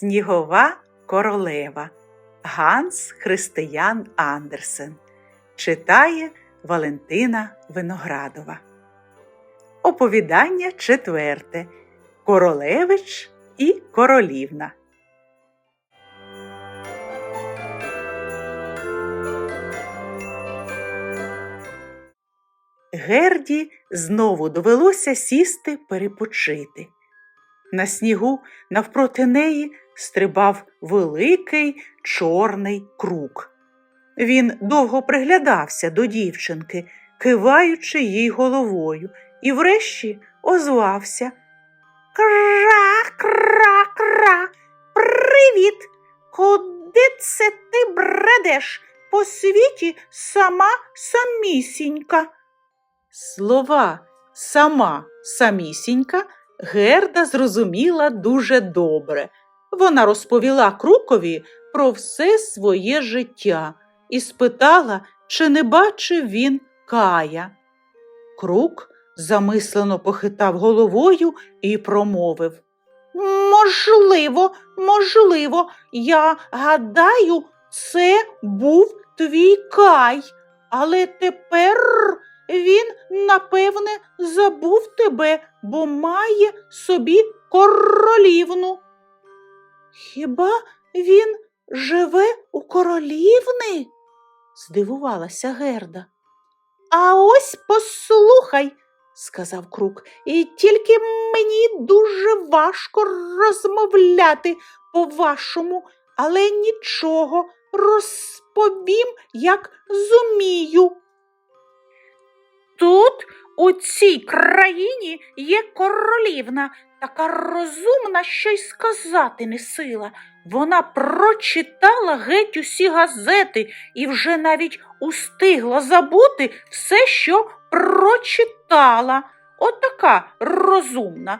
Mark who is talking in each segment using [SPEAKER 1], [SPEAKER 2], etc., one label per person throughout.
[SPEAKER 1] Снігова королева Ганс Християн Андерсен читає Валентина Виноградова. Оповідання четверте Королевич і королівна. Герді знову довелося сісти перепочити. На снігу навпроти неї стрибав великий чорний крук. Він довго приглядався до дівчинки, киваючи їй головою, і врешті озвався. Кра, кра, кра. Привіт! Куди це ти бредеш? По світі сама самісінька. Слова сама самісінька Герда зрозуміла дуже добре. Вона розповіла Крукові про все своє життя і спитала, чи не бачив він Кая. Крук замислено похитав головою і промовив Можливо, можливо, я гадаю, це був твій Кай, але тепер він, напевне, забув тебе, бо має собі королівну. Хіба він живе у королівни? здивувалася Герда. А ось послухай, сказав Крук, і тільки мені дуже важко розмовляти по-вашому, але нічого, розповім, як зумію. Тут, у цій країні, є королівна, така розумна, що й сказати не сила. Вона прочитала геть усі газети і вже навіть устигла забути все, що прочитала. Отака розумна.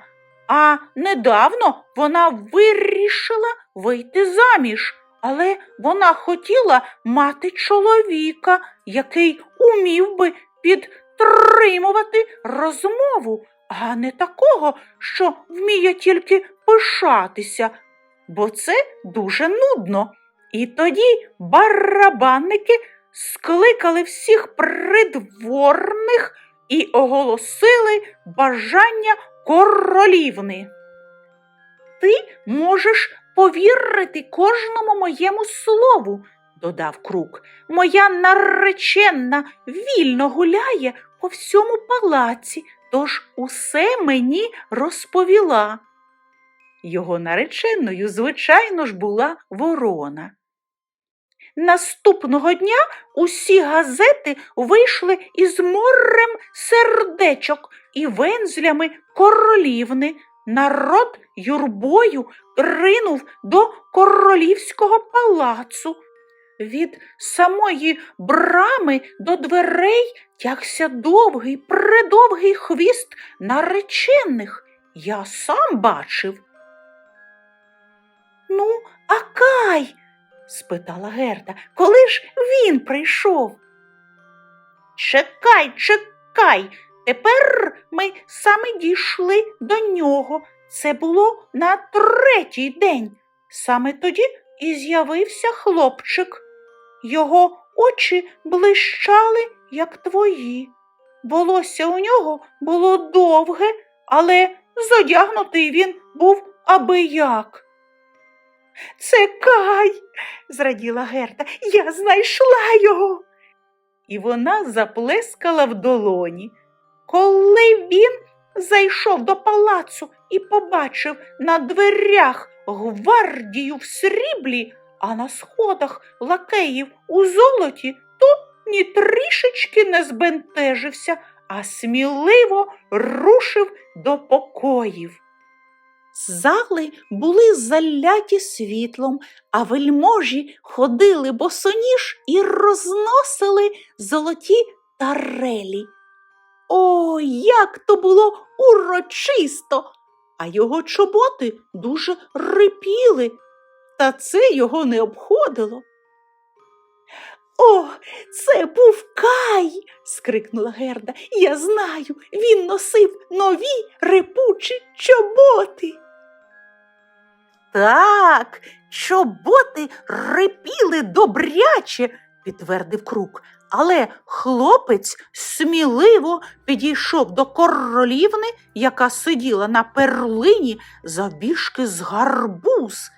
[SPEAKER 1] А недавно вона вирішила вийти заміж, але вона хотіла мати чоловіка, який умів би підтримувати розмову, а не такого, що вміє тільки пишатися, бо це дуже нудно. І тоді барабанники скликали всіх придворних і оголосили бажання королівни. Ти можеш повірити кожному моєму слову, додав Крук. Моя нареченна вільно гуляє по всьому палаці, тож усе мені розповіла. Його нареченою, звичайно ж, була ворона. Наступного дня усі газети вийшли із морем сердечок і вензлями королівни. Народ юрбою ринув до королівського палацу. Від самої брами до дверей тягся довгий, предовгий хвіст наречених. Я сам бачив. Ну, а Кай? спитала Герда, коли ж він прийшов? Чекай, чекай. Тепер ми саме дійшли до нього. Це було на третій день. Саме тоді і з'явився хлопчик. Його очі блищали, як твої. Волосся у нього було довге, але зодягнутий він був аби як. Це Кай, зраділа Герда, я знайшла його. І вона заплескала в долоні. Коли він зайшов до палацу і побачив на дверях гвардію в сріблі, а на сходах лакеїв у золоті, то ні трішечки не збентежився, а сміливо рушив до покоїв. Зали були заляті світлом, а вельможі ходили босоніж і розносили золоті тарелі. О, як то було урочисто! А його чоботи дуже рипіли, та це його не обходило. О, це був Кай. скрикнула Герда. Я знаю, він носив нові репучі чоботи. Так, чоботи рипіли добряче, підтвердив крук. Але хлопець сміливо підійшов до королівни, яка сиділа на перлині завбільшки з гарбуз.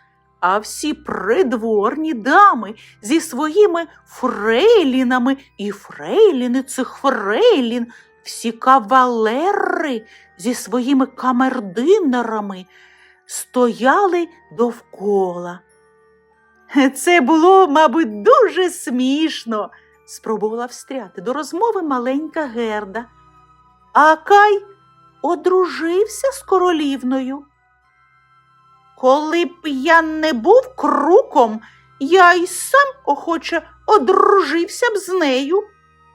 [SPEAKER 1] А всі придворні дами зі своїми фрейлінами і фрейліни цих фрейлін, всі кавалери зі своїми камердинерами стояли довкола. Це було, мабуть, дуже смішно, спробувала встряти до розмови маленька Герда. А Кай одружився з королівною. Коли б я не був круком, я й сам охоче одружився б з нею,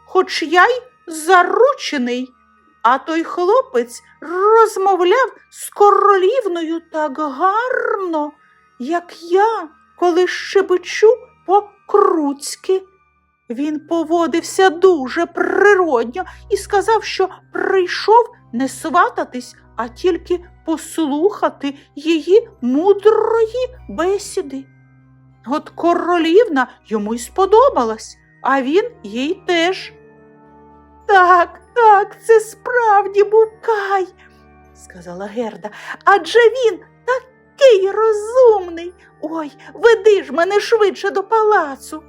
[SPEAKER 1] хоч я й заручений. А той хлопець розмовляв з королівною так гарно, як я, коли щебечу по-круцьки. Він поводився дуже природньо і сказав, що прийшов не свататись, а тільки послухати її мудрої бесіди. От королівна йому й сподобалась, а він їй теж. Так, так, це справді був Кай, сказала Герда, адже він такий розумний. Ой, веди ж мене швидше до палацу.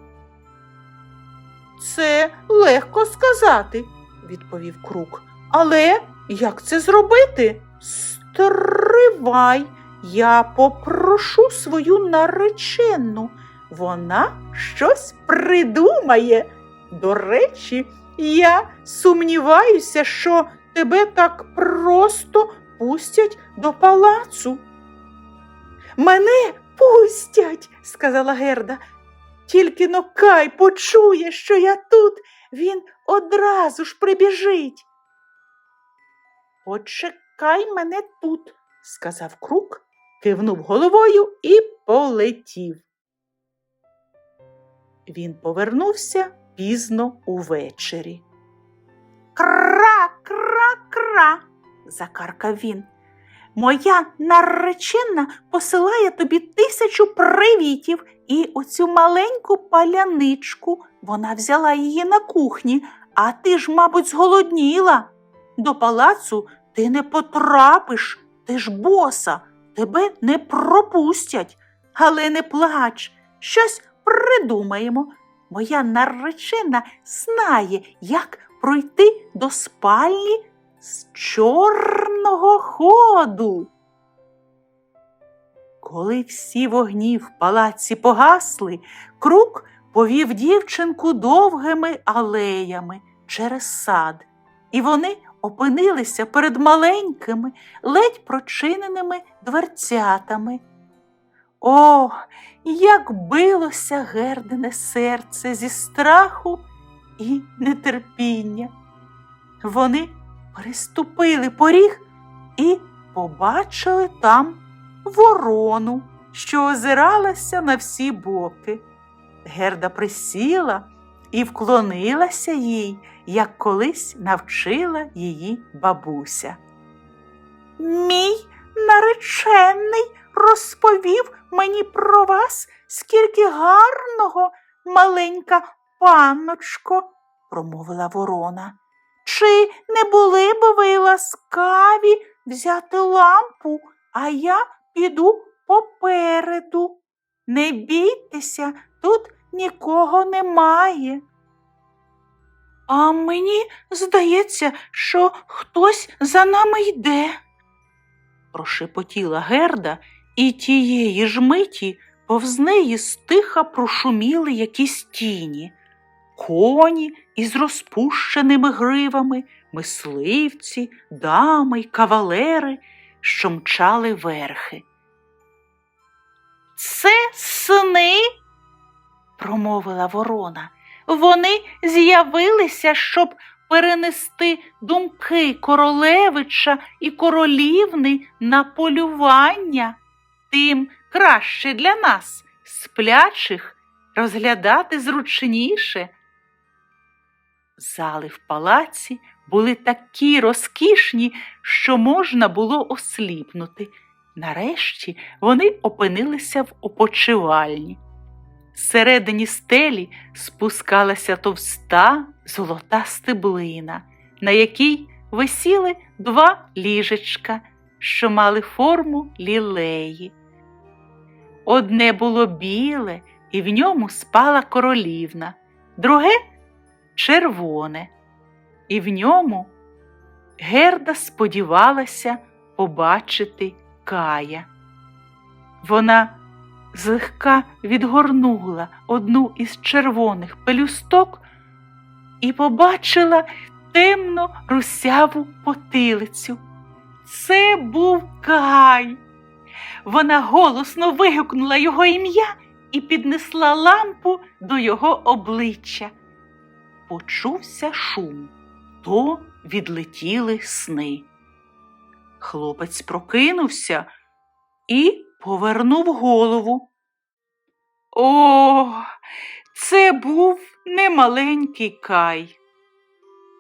[SPEAKER 1] Це легко сказати, відповів крук. Але як це зробити? Стривай, я попрошу свою наречену. Вона щось придумає. До речі, я сумніваюся, що тебе так просто пустять до палацу. Мене пустять, сказала Герда. Тільки но Кай почує, що я тут, він одразу ж прибіжить. Почекай мене тут, сказав крук, кивнув головою і полетів. Він повернувся пізно увечері. Кра, кра, кра, закаркав він. Моя наречена посилає тобі тисячу привітів і оцю маленьку паляничку. Вона взяла її на кухні, а ти ж, мабуть, зголодніла. До палацу ти не потрапиш, ти ж боса, тебе не пропустять. Але не плач, щось придумаємо. Моя наречена знає, як пройти до спальні з чорного ходу. Коли всі вогні в палаці погасли, крук повів дівчинку довгими алеями через сад, і вони опинилися перед маленькими, ледь прочиненими дверцятами. О, як билося гердине серце зі страху і нетерпіння. Вони переступили поріг і побачили там ворону, що озиралася на всі боки. Герда присіла і вклонилася їй, як колись навчила її бабуся. Мій наречений розповів мені про вас, скільки гарного, маленька панночко, промовила ворона. Чи не були б ви ласкаві взяти лампу, а я піду попереду. Не бійтеся, тут нікого немає. А мені здається, що хтось за нами йде, прошепотіла Герда, і тієї ж миті повз неї стиха прошуміли якісь тіні коні із розпущеними гривами, мисливці, дами й кавалери, що мчали верхи. Це сни, промовила ворона. Вони з'явилися, щоб перенести думки королевича і королівни на полювання. Тим краще для нас, сплячих, розглядати зручніше. Зали в палаці були такі розкішні, що можна було осліпнути. Нарешті вони опинилися в опочивальні. Зсередині стелі спускалася товста золота стеблина, на якій висіли два ліжечка, що мали форму лілеї. Одне було біле, і в ньому спала королівна, друге червоне, і в ньому Герда сподівалася побачити Кая. Вона злегка відгорнула одну із червоних пелюсток і побачила темно русяву потилицю. Це був Кай. Вона голосно вигукнула його ім'я і піднесла лампу до його обличчя. Почувся шум, то відлетіли сни. Хлопець прокинувся і повернув голову. О, це був немаленький Кай.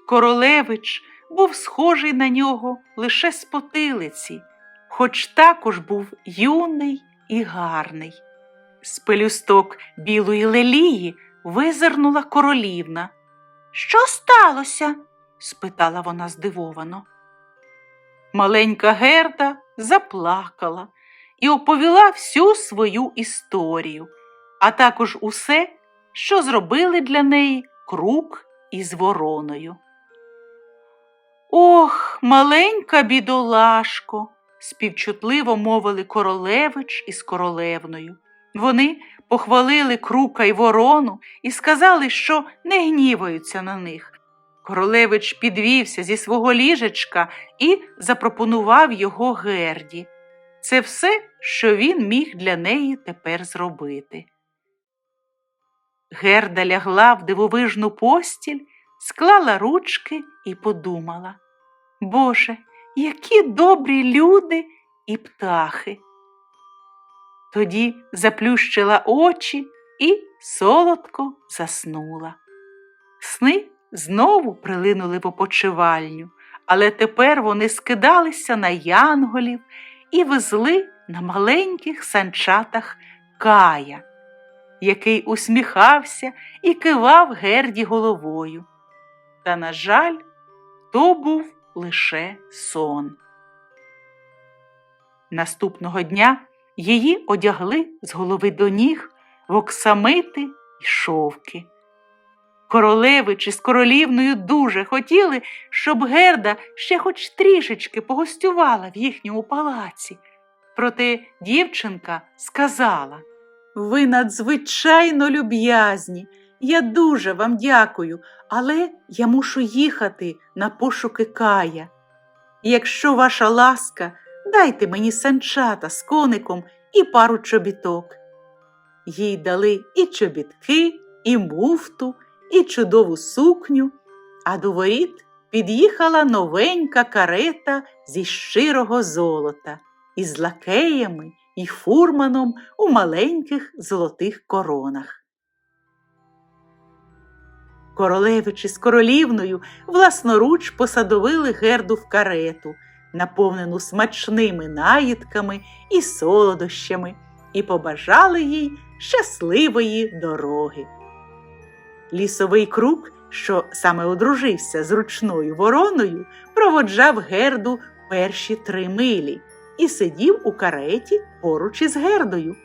[SPEAKER 1] Королевич був схожий на нього лише з потилиці, хоч також був юний і гарний. З пелюсток білої лелії визирнула королівна. Що сталося? спитала вона здивовано. Маленька Герда заплакала і оповіла всю свою історію, а також усе, що зробили для неї крук із вороною. Ох, маленька бідолашко, співчутливо мовили королевич із королевною. Вони похвалили крука й ворону і сказали, що не гніваються на них. Королевич підвівся зі свого ліжечка і запропонував його Герді. Це все, що він міг для неї тепер зробити. Герда лягла в дивовижну постіль, склала ручки і подумала Боже, які добрі люди і птахи. Тоді заплющила очі і солодко заснула. Сни знову прилинули в опочивальню, але тепер вони скидалися на янголів і везли на маленьких санчатах Кая, який усміхався і кивав Герді головою. Та, на жаль, то був лише сон. Наступного дня її одягли з голови до ніг в оксамити й шовки. Королевич із королівною дуже хотіли, щоб Герда ще хоч трішечки погостювала в їхньому палаці. Проте дівчинка сказала Ви надзвичайно люб'язні. Я дуже вам дякую, але я мушу їхати на пошуки Кая. Якщо ваша ласка, дайте мені санчата з коником і пару чобіток. Їй дали і чобітки, і муфту, і чудову сукню, а до воріт під'їхала новенька карета зі щирого золота із лакеями і фурманом у маленьких золотих коронах. Королевич із королівною власноруч посадовили герду в карету, наповнену смачними наїдками і солодощами, і побажали їй щасливої дороги. Лісовий круг, що саме одружився з ручною вороною, проводжав герду перші три милі і сидів у кареті поруч із гердою.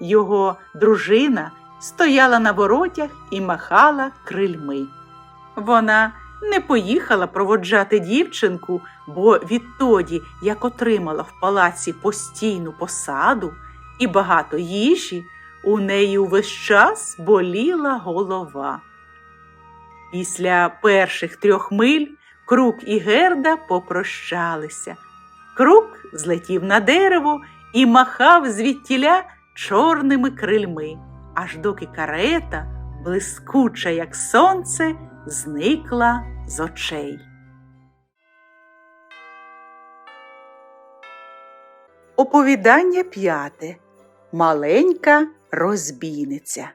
[SPEAKER 1] Його дружина стояла на воротях і махала крильми. Вона не поїхала проводжати дівчинку, бо відтоді, як отримала в палаці постійну посаду і багато їжі, у неї увесь час боліла голова. Після перших трьох миль Крук і Герда попрощалися. Крук злетів на дерево і махав звідтіля чорними крильми, аж доки карета, блискуча, як сонце, зникла з очей. Оповідання п'яте. Маленька розбійниця.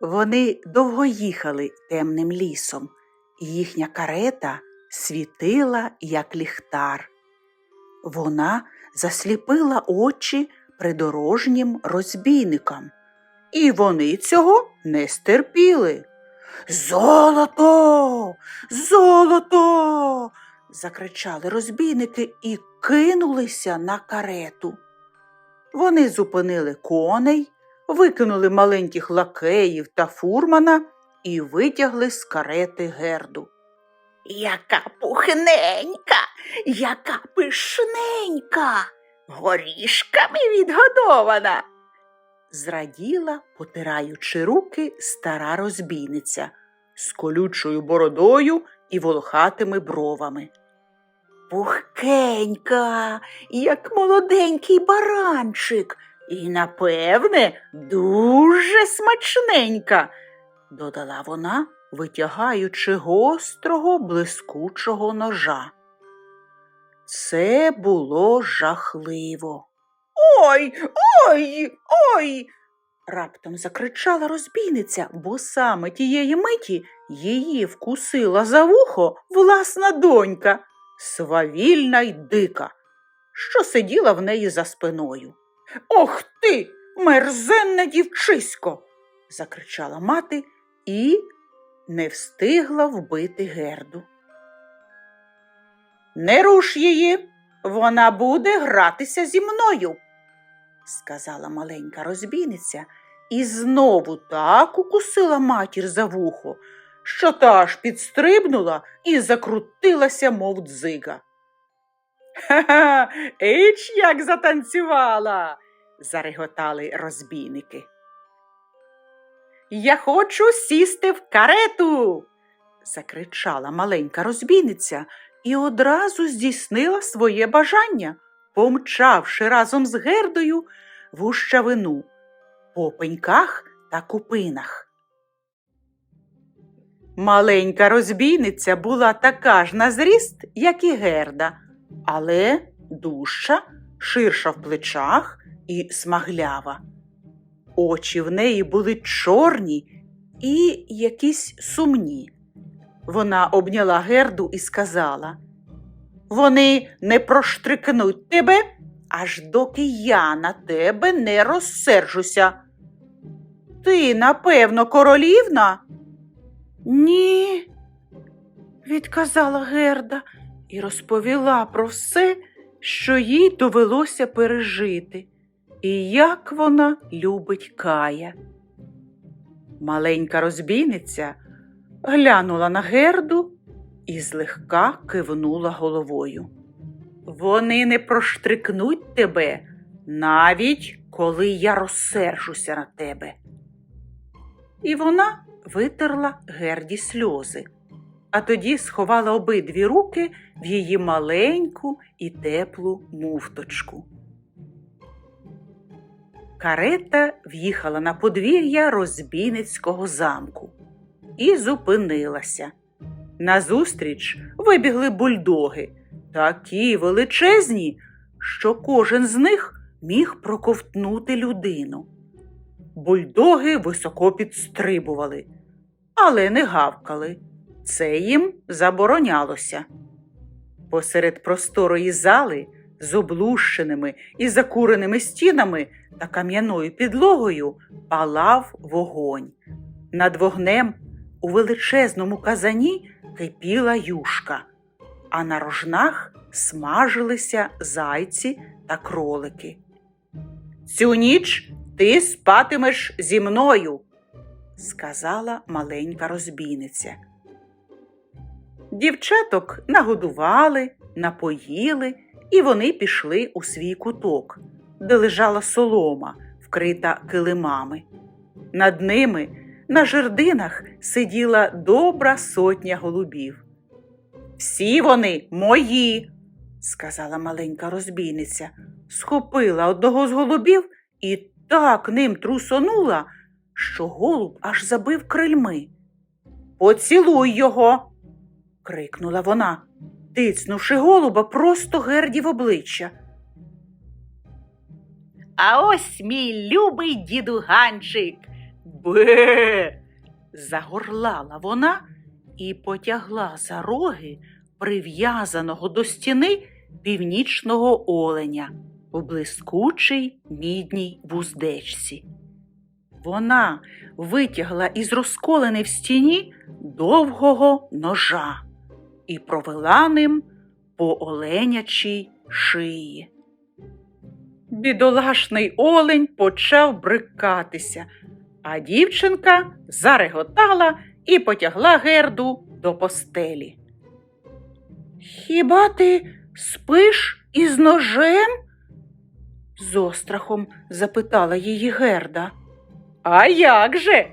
[SPEAKER 1] Вони довго їхали темним лісом, і їхня карета світила, як ліхтар. Вона засліпила очі придорожнім розбійникам, і вони цього не стерпіли. Золото! Золото! закричали розбійники і кинулися на карету. Вони зупинили коней, викинули маленьких лакеїв та фурмана і витягли з карети герду. Яка пухненька, яка пишненька, горішками відгодована. Зраділа, потираючи руки, стара розбійниця з колючою бородою і волохатими бровами. Пухкенька, як молоденький баранчик, і, напевне, дуже смачненька, додала вона, витягаючи гострого блискучого ножа. Це було жахливо. Ой, ой, ой. раптом закричала розбійниця, бо саме тієї миті її вкусила за вухо власна донька, свавільна й дика, що сиділа в неї за спиною. Ох ти, мерзенне дівчисько. закричала мати і не встигла вбити герду. Не руш її, вона буде гратися зі мною, сказала маленька розбійниця і знову так укусила матір за вухо, що та аж підстрибнула і закрутилася, мов дзига. Ха-ха, іч як затанцювала, зареготали розбійники. Я хочу сісти в карету, закричала маленька розбійниця і одразу здійснила своє бажання, помчавши разом з гердою в гущавину по пеньках та купинах. Маленька розбійниця була така ж на зріст, як і герда, але дужча, ширша в плечах і смаглява. Очі в неї були чорні і якісь сумні. Вона обняла герду і сказала Вони не проштрикнуть тебе, аж доки я на тебе не розсержуся. Ти, напевно, королівна? Ні, відказала Герда і розповіла про все, що їй довелося пережити, і як вона любить Кая. Маленька розбійниця глянула на Герду і злегка кивнула головою. Вони не проштрикнуть тебе, навіть коли я розсержуся на тебе. І вона витерла Герді сльози, а тоді сховала обидві руки в її маленьку і теплу муфточку. Карета в'їхала на подвір'я розбійницького замку і зупинилася. Назустріч вибігли бульдоги, такі величезні, що кожен з них міг проковтнути людину. Бульдоги високо підстрибували, але не гавкали. Це їм заборонялося. Посеред просторої зали з облущеними і закуреними стінами та кам'яною підлогою палав вогонь. Над вогнем у величезному казані кипіла юшка, а на рожнах смажилися зайці та кролики. Цю ніч ти спатимеш зі мною, сказала маленька розбійниця. Дівчаток нагодували, напоїли, і вони пішли у свій куток, де лежала солома, вкрита килимами. Над ними на жердинах сиділа добра сотня голубів. Всі вони мої, сказала маленька розбійниця, схопила одного з голубів і так ним трусонула, що голуб аж забив крильми. Поцілуй його. крикнула вона, тицнувши голуба просто герді в обличчя. А ось мій любий діду Ганчик. Бе. загорлала вона і потягла за роги прив'язаного до стіни північного оленя в блискучій мідній вуздечці. Вона витягла із розколений в стіні довгого ножа і провела ним по оленячій шиї. Бідолашний олень почав брикатися, а дівчинка зареготала і потягла герду до постелі. Хіба ти спиш із ножем? з острахом запитала її герда. А як же?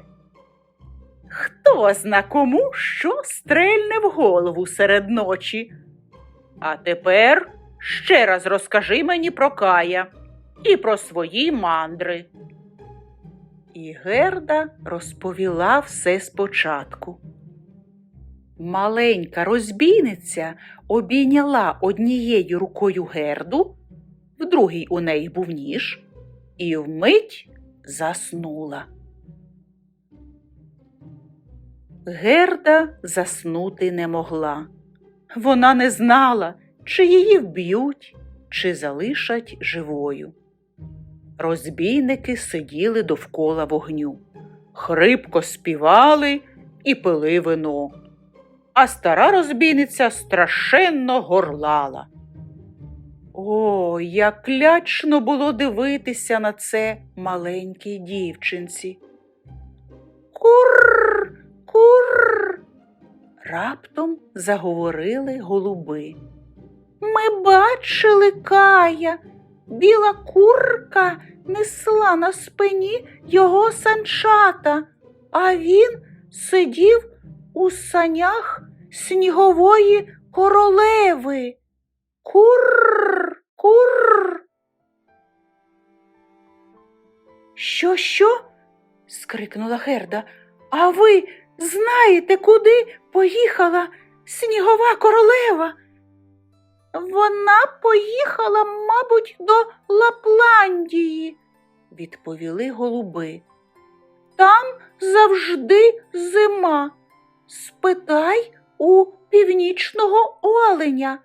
[SPEAKER 1] Хто зна кому що стрельне в голову серед ночі? А тепер ще раз розкажи мені про Кая і про свої мандри. І Герда розповіла все спочатку. Маленька розбійниця обійняла однією рукою герду, в другій у неї був ніж, і вмить заснула. Герда заснути не могла. Вона не знала, чи її вб'ють, чи залишать живою. Розбійники сиділи довкола вогню, хрипко співали і пили вино, а стара розбійниця страшенно горлала. О, як лячно було дивитися на це маленькій дівчинці. Кур, кур. Раптом заговорили голуби. Ми бачили Кая. Біла курка несла на спині його санчата, а він сидів у санях снігової королеви. Кур, кур. Що, що? скрикнула Герда. А ви знаєте, куди поїхала снігова королева? Вона поїхала, мабуть, до Лапландії, відповіли голуби. Там завжди зима. Спитай у північного оленя.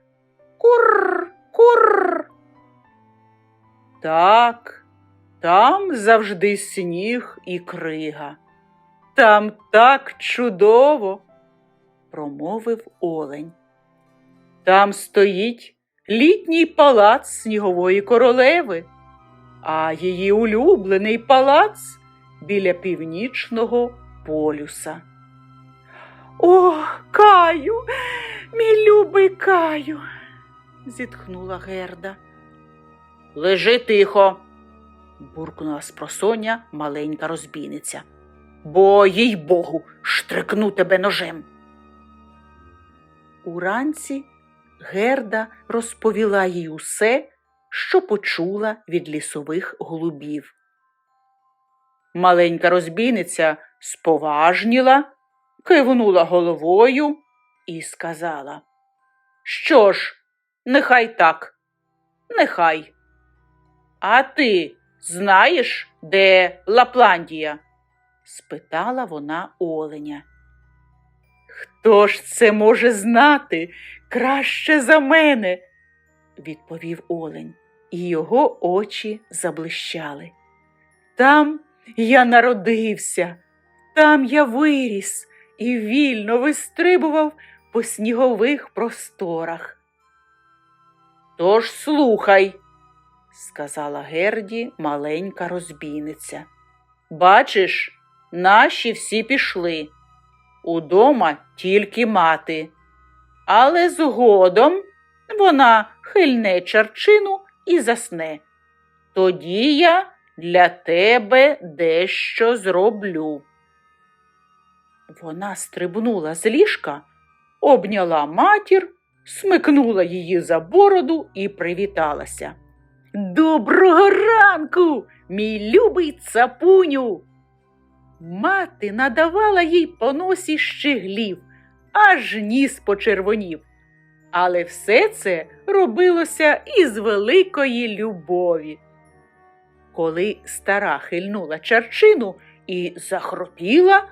[SPEAKER 1] Кур, кур. Так, там завжди сніг і крига. Там так чудово, промовив олень. Там стоїть літній палац снігової королеви, а її улюблений палац біля північного полюса. О, Каю, мій любий Каю, зітхнула Герда. Лежи тихо, буркнула спросоння маленька розбійниця. Бо, їй богу, штрикну тебе ножем. Уранці Герда розповіла їй усе, що почула від лісових голубів. Маленька розбійниця споважніла, кивнула головою і сказала Що ж, нехай так, нехай. А ти знаєш, де Лапландія? спитала вона оленя. Хто ж це може знати краще за мене? відповів олень, і його очі заблищали. Там я народився, там я виріс і вільно вистрибував по снігових просторах. Тож слухай, сказала Герді маленька розбійниця. Бачиш, наші всі пішли. Удома тільки мати, але згодом вона хильне чарчину і засне. Тоді я для тебе дещо зроблю. Вона стрибнула з ліжка, обняла матір, смикнула її за бороду і привіталася. Доброго ранку, мій любий цапуню. Мати надавала їй по носі щеглів, аж ніс почервонів. Але все це робилося із великої любові. Коли стара хильнула чарчину і захропіла,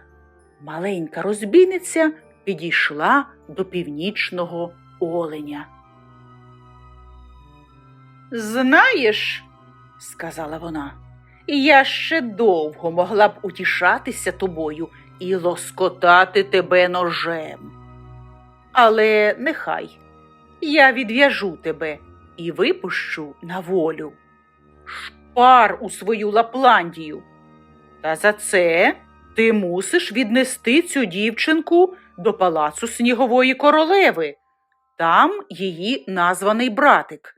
[SPEAKER 1] маленька розбійниця підійшла до північного оленя. Знаєш, сказала вона, я ще довго могла б утішатися тобою і лоскотати тебе ножем. Але нехай я відв'яжу тебе і випущу на волю. Шпар у свою Лапландію. Та за це ти мусиш віднести цю дівчинку до палацу снігової королеви. Там її названий братик.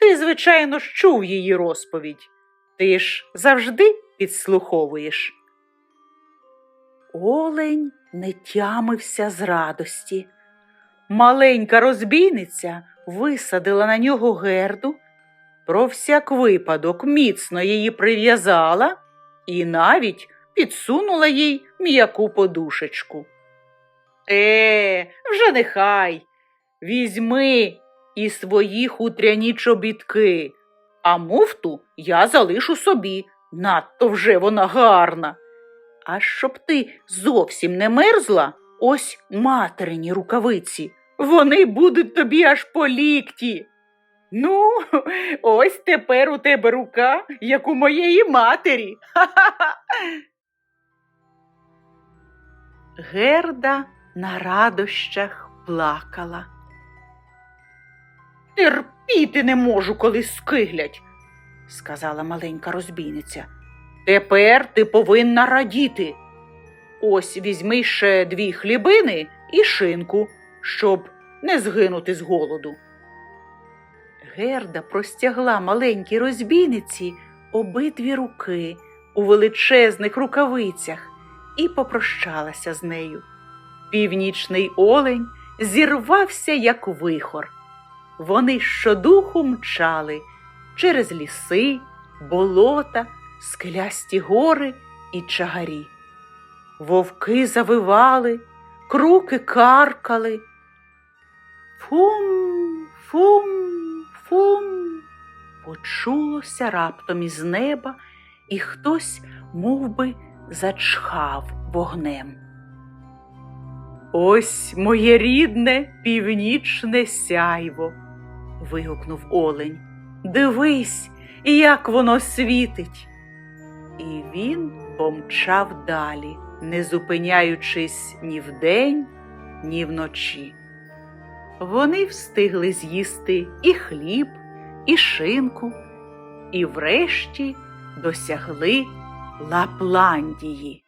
[SPEAKER 1] Ти, звичайно, ж чув її розповідь. Ти ж завжди підслуховуєш. Олень не тямився з радості. Маленька розбійниця висадила на нього герду, про всяк випадок міцно її прив'язала і навіть підсунула їй м'яку подушечку. Е, вже нехай. Візьми і свої хутряні чобітки, а муфту я залишу собі, надто вже вона гарна. А щоб ти зовсім не мерзла, ось материні рукавиці. Вони будуть тобі аж по лікті. Ну, ось тепер у тебе рука, як у моєї матері. Ха-ха-ха. Герда на радощах плакала. Терпіти не можу, коли скиглять, сказала маленька розбійниця. Тепер ти повинна радіти. Ось візьми ще дві хлібини і шинку, щоб не згинути з голоду. Герда простягла маленькій розбійниці обидві руки у величезних рукавицях і попрощалася з нею. Північний олень зірвався, як вихор. Вони щодуху мчали через ліси, болота, скелясті гори і чагарі. Вовки завивали, круки каркали. Фум, фум, фум. Почулося раптом із неба, і хтось мов би, зачхав вогнем. Ось моє рідне північне сяйво. Вигукнув олень. Дивись, як воно світить. І він помчав далі, не зупиняючись ні вдень, ні вночі. Вони встигли з'їсти і хліб, і шинку, і врешті досягли Лапландії.